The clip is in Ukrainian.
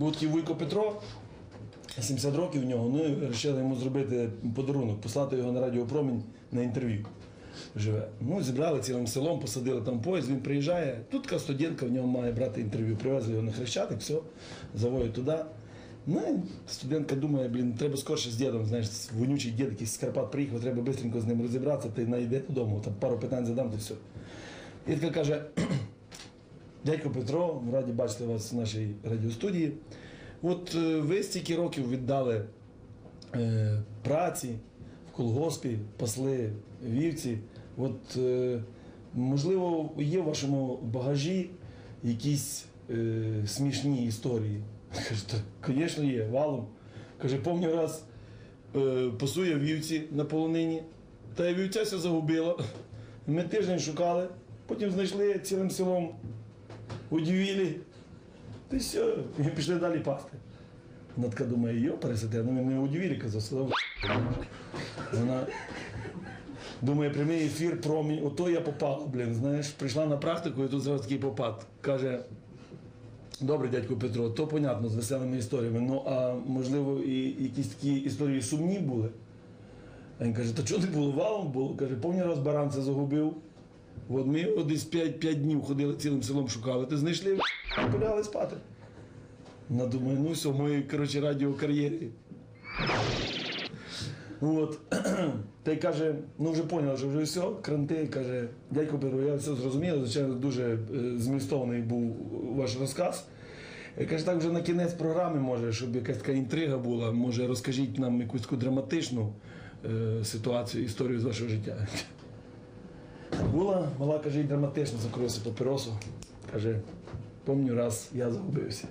був такий Вуйко Петро, 70 років в нього, ну і вирішили йому зробити подарунок, послати його на радіопромінь на інтерв'ю. Живе. Ну, зібрали цілим селом, посадили там поїзд, він приїжджає. Тут така студентка в нього має брати інтерв'ю. Привезли його на хрещатик, все, заводять туди. Ну, студентка думає, блін, треба скорше з дідом, знаєш, вонючий дід якийсь з Карпат приїхав, треба швидко з ним розібратися, ти найде додому, там пару питань задам, то все. І така каже, Дядько Петро, раді бачити вас в нашій радіостудії. От е, ви стільки років віддали е, праці в колгоспі, пасли вівці. От, е, можливо, є в вашому багажі якісь е, смішні історії. Каже, звісно, є, валом. Каже, помню раз е, пасує вівці на полонині, та вівця ся загубила. Ми тиждень шукали, потім знайшли цілим селом удивили. Та все, і пішли далі пасти. Вона така думає, йо, пересиде, ну ми не удивили, казав, сказав. Вона думає, прямий ефір промінь, ото я попала, блін, знаєш, прийшла на практику і тут зразу такий попад. Каже, добре, дядько Петро, то понятно, з веселими історіями. Ну, а можливо, і якісь такі історії сумні були. А він каже, та чого не було валом було? Каже, повні раз баранця загубив. От ми десь 5, 5 днів ходили цілим селом шукали. Ти знайшли, полягали спати. Вона думає, ну все, в моїй коротше, радіокар'єрі. От. Та й каже, ну вже поняв, що вже все, кранти, каже, дядько Петро, я все зрозумів, звичайно, дуже е, змістований був ваш розказ. Я каже, так вже на кінець програми, може, щоб якась така інтрига була, може розкажіть нам якусь таку драматичну е, ситуацію, історію з вашого життя. Була мала, каже, і драматично закрилася папіросу. Каже, помню, раз я загубився.